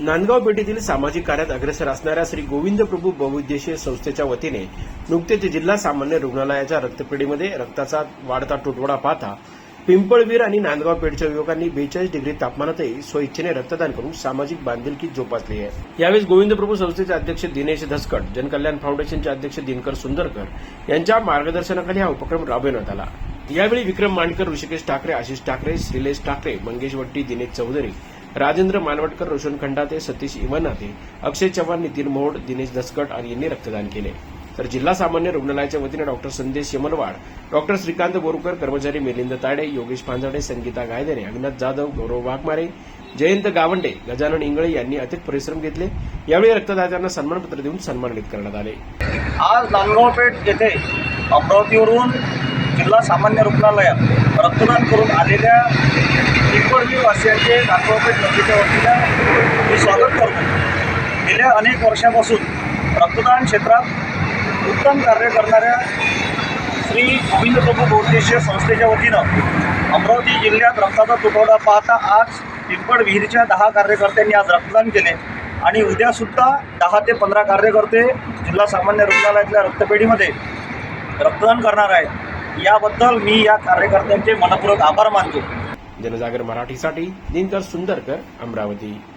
नांदगाव पेठेतील सामाजिक कार्यात अग्रेसर असणाऱ्या श्री गोविंद प्रभू बहुउद्देशीय संस्थेच्या वतीने नुकतेच जिल्हा सामान्य रुग्णालयाच्या रक्तपेढीमध्ये रक्ताचा वाढता तुटवडा पाहता पिंपळवीर आणि नांदगाव पेठच्या युवकांनी बेचाळीस डिग्री तापमानातही स्वइच्छेने रक्तदान करून सामाजिक बांधिलकी जोपासली आहे. यावेळी गोविंद प्रभू संस्थेचे अध्यक्ष दिनेश धसकट जनकल्याण फाउंडेशनचे अध्यक्ष दिनकर सुंदरकर यांच्या मार्गदर्शनाखाली हा उपक्रम राबविण्यात आला. यावेळी विक्रम मांडकर ऋषिकेश ठाकरे आशिष ठाकरे श्रीलेश ठाकरे मंगेश वट्टी दिनेश चौधरी राजेंद्र मानवटकर रोशन खंडाते सतीश इवनाते अक्षय चव्हाण नितीन मोहोड दिनेश दसकट आणि यांनी रक्तदान केले. तर जिल्हा सामान्य रुग्णालयाच्या वतीने डॉक्टर संदेश यमलवाड डॉक्टर श्रीकांत बोरुकर कर्मचारी मिलिंद ताडे योगेश पांजाडे संगीता गायदेने अग्नाथ जाधव गौरव वाघमारे जयंत गावंडे गजानन इंगळे यांनी अतिक परिश्रम घेतले. यावेळी रक्तदात्यांना सन्मानपत्र देऊन सन्मानित करण्यात आले. आज नांदगावपेठ येथे अमरावतीवरून जिल्हा सामान्य रुग्णालयात रक्तदान करून आलेल्या वासियांचे नांदगावपेठ नदीच्या वतीनं मी स्वागत करतो. गेल्या अनेक वर्षापासून रक्तदान क्षेत्रात उत्तम कार्य करणाऱ्या श्री गोविंद प्रभू बहुउद्देशीय संस्थेच्या वतीनं अमरावती जिल्ह्यात रक्ताचा तुटवडा पाहता आज पिंपळ विहिरीच्या दहा कार्यकर्त्यांनी आज रक्तदान केले आणि उद्यासुद्धा दहा ते पंधरा कार्यकर्ते जिल्हा सामान्य रुग्णालयातल्या रक्तपेढीमध्ये रक्तदान करणार आहेत. याबद्दल मी या कार्यकर्त्यांचे मनपूर्वक आभार मानतो. जनजागर मराठीसाठी दिनकर सुंदरकर अमरावती.